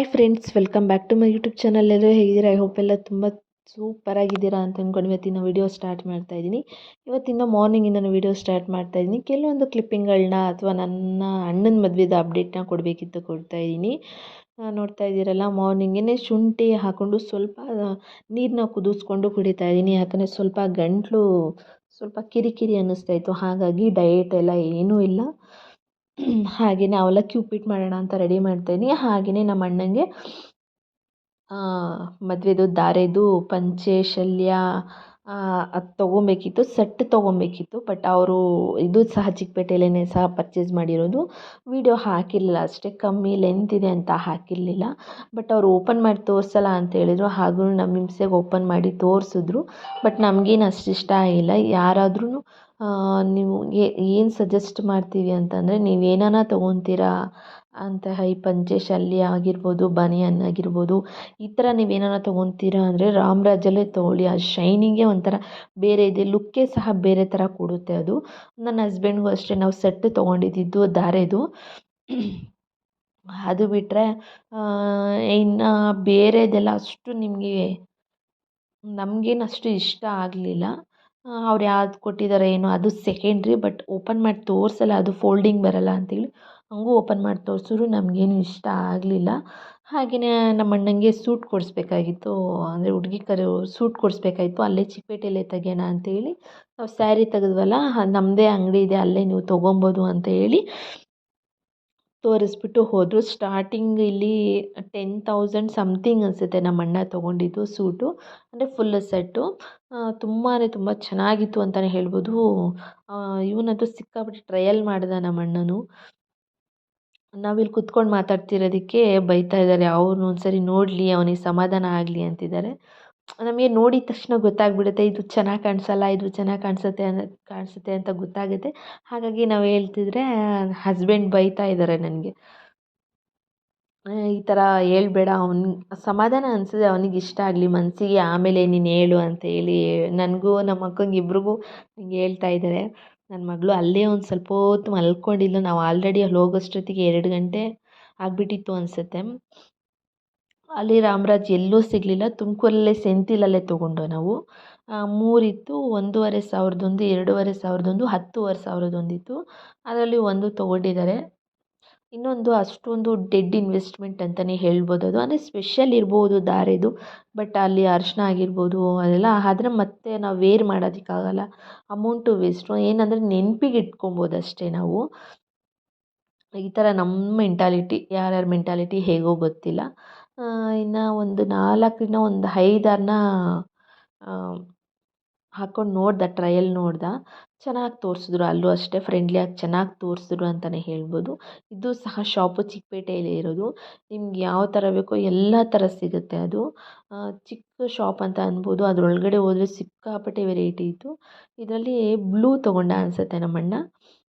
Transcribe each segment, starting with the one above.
Hi friends welcome back to my YouTube channel ಎಲ್ಲರೂ ಹೇಗಿದ್ದೀರಾ? I hope ಎಲ್ಲ ತುಂಬ ಸೂಪರ್ ಆಗಿದ್ದೀರಾ ಅಂತ ಅಂದ್ಕೊಂಡು ಇವತ್ತಿನ ವೀಡಿಯೋ ಸ್ಟಾರ್ಟ್ ಮಾಡ್ತಾ ಇದ್ದೀನಿ. ಇವತ್ತಿನ ಮಾರ್ನಿಂಗಿಂದ ನಾನು ವೀಡಿಯೋ ಸ್ಟಾರ್ಟ್ ಮಾಡ್ತಾ ಇದ್ದೀನಿ. ಕೆಲವೊಂದು ಕ್ಲಿಪ್ಪಿಂಗ್ಗಳನ್ನ ಅಥವಾ ನನ್ನ ಅಣ್ಣನ ಮದುವೆದ ಅಪ್ಡೇಟ್ನ ಕೊಡಬೇಕಿತ್ತು ಕೊಡ್ತಾ ಇದ್ದೀನಿ. ನೋಡ್ತಾ ಇದ್ದೀರಲ್ಲ ಮಾರ್ನಿಂಗೇ ಶುಂಠಿ ಹಾಕ್ಕೊಂಡು ಸ್ವಲ್ಪ ನೀರನ್ನ ಕುದಿಸ್ಕೊಂಡು ಕುಡಿತಾ ಇದ್ದೀನಿ. ಯಾಕಂದರೆ ಸ್ವಲ್ಪ ಗಂಟಲು ಸ್ವಲ್ಪ ಕಿರಿಕಿರಿ ಅನ್ನಿಸ್ತಾ ಇತ್ತು. ಹಾಗಾಗಿ ಡಯೆಟ್ ಎಲ್ಲ ಏನೂ ಇಲ್ಲ. ಹಾಗೆಯೇ ಅವಲಕ್ಕಿ ಉಪ್ಪಿಟ್ಟು ಮಾಡೋಣ ಅಂತ ರೆಡಿ ಮಾಡ್ತಾಯಿದ್ದೀನಿ ಹಾಗೆಯೇ ನಮ್ಮ ಅಣ್ಣಂಗೆ ಮದುವೆದು ದಾರೆದು ಪಂಚೆ, ಶಲ್ಯ ಅದು ತೊಗೊಬೇಕಿತ್ತು, ಸೆಟ್ ತೊಗೊಬೇಕಿತ್ತು ಬಟ್ ಅವರು ಇದು ಸಹ ಚಿಕ್ಕಪೇಟೆಯಲ್ಲೇ ಸಹ ಪರ್ಚೇಸ್ ಮಾಡಿರೋದು. ವಿಡಿಯೋ ಹಾಕಿರಲಿಲ್ಲ ಅಷ್ಟೇ, ಕಮ್ಮಿ ಲೆಂತ್ ಇದೆ ಅಂತ ಹಾಕಿರಲಿಲ್ಲ. ಬಟ್ ಅವರು ಓಪನ್ ಮಾಡಿ ತೋರಿಸಲ್ಲ ಅಂತ ಹೇಳಿದರು ಹಾಗೂ ನಮ್ಮ ಹಿಂಸೆಗೆ ಓಪನ್ ಮಾಡಿ ತೋರಿಸಿದ್ರು. ಬಟ್ ನಮಗೇನು ಅಷ್ಟು ಇಷ್ಟ ಆಗಿಲ್ಲ ಯಾರಾದ್ರೂ ನೀವು ಏನು ಸಜೆಸ್ಟ್ ಮಾಡ್ತೀವಿ ಅಂತಂದರೆ ನೀವು ಏನಾನ ತೊಗೊತೀರಾ ಅಂತ ಈ ಪಂಚೆ ಶಲ್ಯ ಆಗಿರ್ಬೋದು, ಬನಿಯನ್ ಆಗಿರ್ಬೋದು, ಈ ಥರ ನೀವು ಏನಾನ ತೊಗೊತೀರಾ ಅಂದರೆ ರಾಮ್ರಾಜಲ್ಲೇ ತೊಗೊಳ್ಳಿ. ಆ ಶೈನಿಂಗೇ ಒಂಥರ ಬೇರೆ ಇದೆ ಲುಕ್ಕೇ ಸಹ ಬೇರೆ ಥರ ಕೊಡುತ್ತೆ ಅದು. ನನ್ನ ಹಸ್ಬೆಂಡ್ಗೂ ಅಷ್ಟೇ, ನಾವು ಸೆಟ್ ತೊಗೊಂಡಿದ್ದಿದ್ದು ಧಾರೆದು ಅದು ಬಿಟ್ಟರೆ ಇನ್ನು ಬೇರೆದೆಲ್ಲ ಅಷ್ಟು ನಿಮಗೆ, ನಮಗೇನು ಅಷ್ಟು ಇಷ್ಟ ಆಗಲಿಲ್ಲ. ಅವ್ರು ಯಾವ್ದು ಕೊಟ್ಟಿದ್ದಾರೆ ಏನೋ, ಅದು ಸೆಕೆಂಡ್ರಿ ಬಟ್ ಓಪನ್ ಮಾಡಿ ತೋರಿಸಲ್ಲ, ಅದು ಫೋಲ್ಡಿಂಗ್ ಬರಲ್ಲ ಅಂತೇಳಿ, ಹಂಗೂ ಓಪನ್ ಮಾಡಿ ತೋರಿಸಿದ್ರು, ನಮಗೇನು ಇಷ್ಟ ಆಗಲಿಲ್ಲ. ಹಾಗೆಯೇ ನಮ್ಮ ಅಣ್ಣಂಗೆ ಸೂಟ್ ಕೊಡಿಸ್ಬೇಕಾಗಿತ್ತು, ಅಂದರೆ ಹುಡುಗಿ ಕರೆ ಸೂಟ್ ಕೊಡಿಸ್ಬೇಕಾಗಿತ್ತು, ಅಲ್ಲೇ ಚಿಕ್ಕಪೇಟೆಯಲ್ಲೇ ತೆಗೆಯೋಣ ಅಂತೇಳಿ, ನಾವು ಸ್ಯಾರಿ ತೆಗೆದ್ವಲ್ಲ ನಮ್ಮದೇ ಅಂಗಡಿ ಇದೆ, ಅಲ್ಲೇ ನೀವು ತೊಗೊಬೋದು ಅಂತ ಹೇಳಿ ತೋರಿಸ್ಬಿಟ್ಟು ಹೋದರು. ಸ್ಟಾರ್ಟಿಂಗ್ ಇಲ್ಲಿ ಟೆನ್ ತೌಸಂಡ್ ಸಮಥಿಂಗ್ ಅನಿಸುತ್ತೆ ನಮ್ಮ ಅಣ್ಣ ತೊಗೊಂಡಿದ್ದು ಸೂಟು. ಅಂದರೆ ಫುಲ್ ಸೆಟ್ಟು ತುಂಬಾ ತುಂಬ ಚೆನ್ನಾಗಿತ್ತು ಅಂತಲೇ ಹೇಳ್ಬೋದು. ಇವನಂತೂ ಸಿಕ್ಕಾಪಟ್ಟೆ ಟ್ರಯಲ್ ಮಾಡಿದ ನಮ್ಮ ಅಣ್ಣನು ನಾವಿಲ್ಲಿ ಕುತ್ಕೊಂಡು ಮಾತಾಡ್ತಿರೋದಕ್ಕೆ ಬೈತಾ ಇದ್ದಾರೆ. ಅವ್ರನ್ನೂ ಒಂದ್ಸರಿ ನೋಡಲಿ, ಅವನಿಗೆ ಸಮಾಧಾನ ಆಗಲಿ ಅಂತಿದ್ದಾರೆ. ನಮಗೆ ನೋಡಿದ ತಕ್ಷಣ ಗೊತ್ತಾಗ್ಬಿಡುತ್ತೆ, ಇದು ಚೆನ್ನಾಗಿ ಕಾಣಿಸಲ್ಲ, ಇದು ಚೆನ್ನಾಗಿ ಕಾಣಿಸುತ್ತೆ ಅನ್ನೋ ಕಾಣಿಸುತ್ತೆ ಅಂತ ಗೊತ್ತಾಗುತ್ತೆ. ಹಾಗಾಗಿ ನಾವು ಹೇಳ್ತಿದ್ರೆ, ಹಸ್ಬೆಂಡ್ ಬೈತಾ ಇದ್ದಾರೆ ನನಗೆ. ಈ ಥರ ಹೇಳ್ಬೇಡ, ಅವ್ನ, ಸಮಾಧಾನ ಅನಿಸಿದೆ ಅವನಿಗೆ ಇಷ್ಟ ಆಗಲಿ ಮನಸ್ಸಿಗೆ ಆಮೇಲೆ ನೀನು ಹೇಳು ಅಂತ ಹೇಳಿ, ನನಗೂ ನಮ್ಮ ಅಕ್ಕಂಗೆ ಇಬ್ರಿಗೂ ಹಿಂಗೆ ಹೇಳ್ತಾ ಇದ್ದಾರೆ ನನ್ನ ಮಗಳು ಅಲ್ಲೇ ಒಂದು ಸ್ವಲ್ಪ ಹೊತ್ತು ಮಲ್ಕೊಂಡಿಲ್ಲ ನಾವು ಆಲ್ರೆಡಿ ಅಲ್ಲಿ ಹೋಗೋಷ್ಟೊತ್ತಿಗೆ ಎರಡು ಗಂಟೆ ಆಗಿಬಿಟ್ಟಿತ್ತು ಅನಿಸುತ್ತೆ. ಅಲ್ಲಿ ರಾಮರಾಜ್ ಎಲ್ಲೂ ಸಿಗಲಿಲ್ಲ. ತುಮಕೂರಲ್ಲೇ ಸೆಂತಿಲಲ್ಲೇ ತೊಗೊಂಡು ನಾವು. ಮೂರಿತ್ತು, ಒಂದೂವರೆ ಸಾವಿರದೊಂದು, ಎರಡೂವರೆ ಸಾವಿರದೊಂದು, ಹತ್ತುವರೆ ಸಾವಿರದೊಂದಿತ್ತು. ಅದರಲ್ಲಿ ಒಂದು ತೊಗೊಂಡಿದ್ದಾರೆ. ಇನ್ನೊಂದು ಅಷ್ಟೊಂದು ಡೆಡ್ ಇನ್ವೆಸ್ಟ್ಮೆಂಟ್ ಅಂತಲೇ ಹೇಳ್ಬೋದು ಅದು. ಅಂದರೆ ಸ್ಪೆಷಲ್ ಇರ್ಬೋದು ದಾರೆದು ಬಟ್ ಅಲ್ಲಿ ಅರ್ಶನ ಆಗಿರ್ಬೋದು, ಅದೆಲ್ಲ. ಆದರೆ ಮತ್ತೆ ನಾವು ವೇರ್ ಮಾಡೋದಕ್ಕಾಗಲ್ಲ. ಅಮೌಂಟು ವೇಸ್ಟು ಏನಂದರೆ ನೆನಪಿಗೆ ಇಟ್ಕೊಬೋದು ಅಷ್ಟೇ ನಾವು. ಈ ಥರ ನಮ್ಮ ಮೆಂಟಾಲಿಟಿ ಯಾರ್ಯಾರ ಮೆಂಟಾಲಿಟಿ ಹೇಗೋ ಗೊತ್ತಿಲ್ಲ. ಇನ್ನು ಒಂದು ನಾಲ್ಕರಿಂದ ಒಂದು ಐದಾರನ್ನ ಹಾಕ್ಕೊಂಡು ನೋಡ್ದೆ ಟ್ರಯಲ್ ನೋಡ್ದೆ. ಚೆನ್ನಾಗಿ ತೋರಿಸಿದ್ರು. ಅಲ್ಲೂ ಅಷ್ಟೇ ಫ್ರೆಂಡ್ಲಿಯಾಗಿ ಚೆನ್ನಾಗಿ ತೋರಿಸಿದ್ರು ಅಂತಲೇ ಹೇಳ್ಬೋದು. ಇದು ಸಹ ಶಾಪು ಚಿಕ್ಕಪೇಟೆಯಲ್ಲೇ ಇರೋದು. ನಿಮ್ಗೆ ಯಾವ ಥರ ಬೇಕೋ ಎಲ್ಲ ಥರ ಸಿಗುತ್ತೆ ಅದು. ಚಿಕ್ಕ ಶಾಪ್ ಅಂತ ಅನ್ಬೋದು. ಅದರೊಳಗಡೆ ಹೋದರೆ ಸಿಕ್ಕಾಪಟ್ಟೆ ವೆರೈಟಿ ಇತ್ತು. ಇದರಲ್ಲಿ ಬ್ಲೂ ತೊಗೊಂಡ ಅನಿಸುತ್ತೆ ನಮ್ಮಣ್ಣ.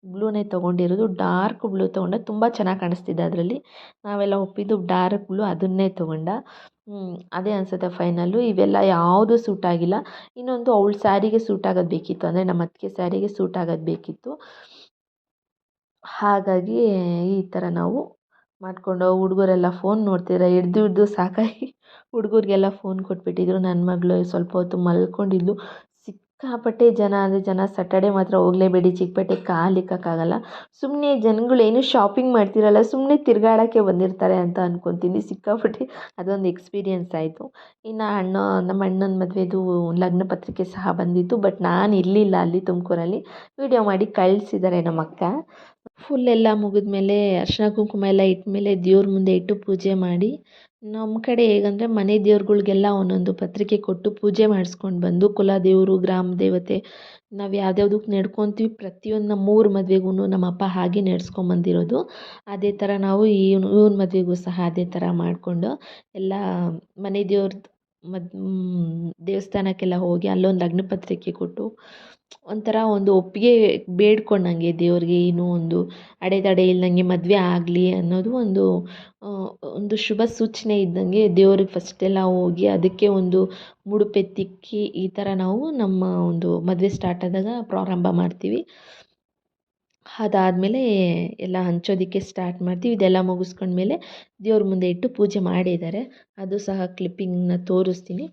ಬ್ಲೂನೇ ತೊಗೊಂಡಿರೋದು, ಡಾರ್ಕ್ ಬ್ಲೂ ತೊಗೊಂಡೆ. ತುಂಬ ಚೆನ್ನಾಗಿ ಕಾಣಿಸ್ತಿದೆ ಅದರಲ್ಲಿ. ನಾವೆಲ್ಲ ಒಪ್ಪಿದ್ದು ಡಾರ್ಕ್ ಬ್ಲೂ ಅದನ್ನೇ ತೊಗೊಂಡ. ಅದೇ ಅನಿಸುತ್ತೆ ಫೈನಲ್ಲು. ಇವೆಲ್ಲ ಯಾವುದೂ ಸೂಟ್ ಆಗಿಲ್ಲ. ಇನ್ನೊಂದು ಅವಳ ಸ್ಯಾರಿಗೆ ಸೂಟ್ ಆಗೋದು ಬೇಕಿತ್ತು ಅಂದರೆ ನಮ್ಮ ಅತ್ತಿಗೆ ಸ್ಯಾರಿಗೆ ಸೂಟ್ ಆಗೋದು ಬೇಕಿತ್ತು. ಹಾಗಾಗಿ ಈ ಥರ ನಾವು ಮಾಡಿಕೊಂಡು ಹುಡುಗರೆಲ್ಲ ಫೋನ್ ನೋಡ್ತೀರಾ ಹಿಡ್ದು ಹಿಡ್ದು ಸಾಕಾಗಿ ಹುಡುಗರಿಗೆಲ್ಲ ಫೋನ್ ಕೊಟ್ಬಿಟ್ಟಿದ್ರು. ನನ್ನ ಮಗಳು ಸ್ವಲ್ಪ ಹೊತ್ತು ಮಲ್ಕೊಂಡಿದ್ಲು. ಸಿಕ್ಕಾಪಟ್ಟೆ ಜನ ಅಂದರೆ ಜನ ಸಟರ್ಡೆ ಮಾತ್ರ ಹೋಗಲೇಬೇಡಿ ಚಿಕ್ಕಪೇಟೆ ಕಾಲಿಕ್ಕಾಗಲ್ಲ ಸುಮ್ಮನೆ ಜನಗಳು ಏನು ಶಾಪಿಂಗ್ ಮಾಡ್ತಿರಲ್ಲ ಸುಮ್ಮನೆ ತಿರುಗಾಡೋಕ್ಕೆ ಬಂದಿರ್ತಾರೆ ಅಂತ ಅಂದ್ಕೊತೀನಿ ಸಿಕ್ಕಾಪಟ್ಟೆ ಅದೊಂದು ಎಕ್ಸ್ಪೀರಿಯೆನ್ಸ್ ಆಯಿತು. ಇನ್ನು ಅಣ್ಣ, ನಮ್ಮ ಅಣ್ಣನ ಮದುವೆದು ಲಗ್ನ ಪತ್ರಿಕೆ ಸಹ ಬಂದಿತ್ತು ಬಟ್ ನಾನು ಇರಲಿಲ್ಲ ಅಲ್ಲಿ ತುಮಕೂರಲ್ಲಿ. ವಿಡಿಯೋ ಮಾಡಿ ಕಳಿಸಿದ್ದಾರೆ ನಮ್ಮ ಅಕ್ಕ. ಫುಲ್ ಎಲ್ಲ ಮುಗಿದ್ಮೇಲೆ ಅರ್ಶಿನ ಕುಂಕುಮ ಎಲ್ಲ ಇಟ್ಟ ಮೇಲೆ ದೇವ್ರ ಮುಂದೆ ಇಟ್ಟು ಪೂಜೆ ಮಾಡಿ ನಮ್ಮ ಕಡೆ ಹೇಗಂದರೆ ಮನೆ ದೇವ್ರುಗಳಿಗೆಲ್ಲ ಒಂದೊಂದು ಪತ್ರಿಕೆ ಕೊಟ್ಟು ಪೂಜೆ ಮಾಡಿಸ್ಕೊಂಡು ಬಂದು ಕುಲ ದೇವರು ಗ್ರಾಮ ದೇವತೆ ನಾವು ಯಾವ್ದ್ಯಾವ್ದಕ್ಕೆ ನಡ್ಕೊತೀವಿ ಪ್ರತಿಯೊಂದು ನಮ್ಮೂರ ಮದುವೆಗೂ ನಮ್ಮ ಅಪ್ಪ ಹಾಗೆ ನಡ್ಸ್ಕೊಂಬಂದಿರೋದು ಅದೇ ಥರ ನಾವು ಇವ್ನ ಇವ್ನ ಮದುವೆಗೂ ಸಹ ಅದೇ ಥರ ಮಾಡಿಕೊಂಡು ಎಲ್ಲ ಮನೆ ದೇವ್ರದ್ದು ಮದ್ ದೇವಸ್ಥಾನಕ್ಕೆಲ್ಲ ಹೋಗಿ ಅಲ್ಲೊಂದು ಲಗ್ನ ಪತ್ರಿಕೆ ಕೊಟ್ಟು ಒಂಥರ ಒಂದು ಒಪ್ಪಿಗೆ ಬೇಡ್ಕೊಂಡಂಗೆ ದೇವ್ರಿಗೆ ಏನೋ ಒಂದು ಅಡೆತಡೆ ಇಲ್ದಂಗೆ ಮದುವೆ ಆಗಲಿ ಅನ್ನೋದು ಒಂದು ಒಂದು ಶುಭ ಸೂಚನೆ ಇದ್ದಂಗೆ ದೇವ್ರಿಗೆ ಫಸ್ಟೆಲ್ಲ ಹೋಗಿ ಅದಕ್ಕೆ ಒಂದು ಮುಡುಪೆತ್ತಿಕ್ಕಿ ಈ ಥರ ನಾವು ನಮ್ಮ ಒಂದು ಮದುವೆ ಸ್ಟಾರ್ಟ್ ಆದಾಗ ಪ್ರಾರಂಭ ಮಾಡ್ತೀವಿ. ಅದಾದಮೇಲೆ ಎಲ್ಲ ಹಂಚೋದಕ್ಕೆ ಸ್ಟಾರ್ಟ್ ಮಾಡ್ತೀವಿ. ಇದೆಲ್ಲ ಮುಗಿಸ್ಕೊಂಡ್ಮೇಲೆ ದೇವ್ರ ಮುಂದೆ ಇಟ್ಟು ಪೂಜೆ ಮಾಡಿದ್ದಾರೆ. ಅದು ಸಹ ಕ್ಲಿಪ್ಪಿಂಗ್ನ ತೋರಿಸ್ತೀನಿ.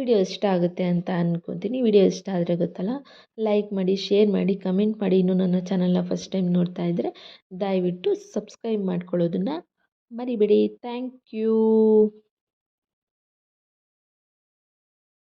ವಿಡಿಯೋ ಇಷ್ಟ ಆಗುತ್ತೆ ಅಂತ ಅಂದ್ಕೊತೀನಿ ವಿಡಿಯೋ ಇಷ್ಟ ಆದರೆ ಗೊತ್ತಲ್ಲ ಲೈಕ್ ಮಾಡಿ ಶೇರ್ ಮಾಡಿ ಕಮೆಂಟ್ ಮಾಡಿ. ಇನ್ನೂ ನನ್ನ ಚಾನಲ್ನ ಫಸ್ಟ್ ಟೈಮ್ ನೋಡ್ತಾ ಇದ್ದರೆ ದಯವಿಟ್ಟು ಸಬ್ಸ್ಕ್ರೈಬ್ ಮಾಡ್ಕೊಳ್ಳೋದನ್ನು ಮರಿಬೇಡಿ. Thank you